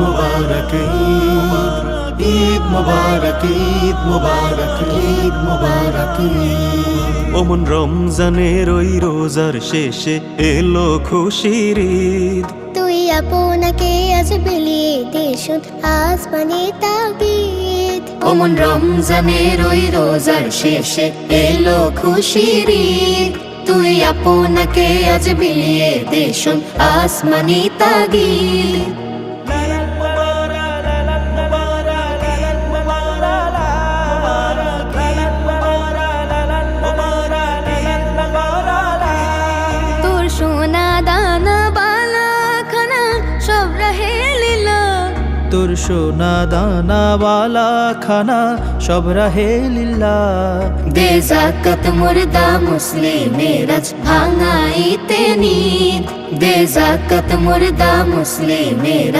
মুবারক ঈদ মুবারক ঈদ মুবারক ঈদ মুবারক। ওমন রমজানের ওই রোজার শেষে এলো খুশির ঈদ। তুই আপনাকে আজ বিলিয়ে দেশুন আসমানে তাগিদ ওমন রমজানের ওই রোজার শেষে এলো খুশির ঈদ। তুই আপনাকে আজ বিলিয়ে দেশুন আসমানি তাগিদ তোর সোনা দানা বালা খানা সব রাহে লীলা। দে জাকাত মুর্দা মুসলিমেরাজ ভাঙাইতে নিদ দে জাকাত মুর্দা মুসলিমেরা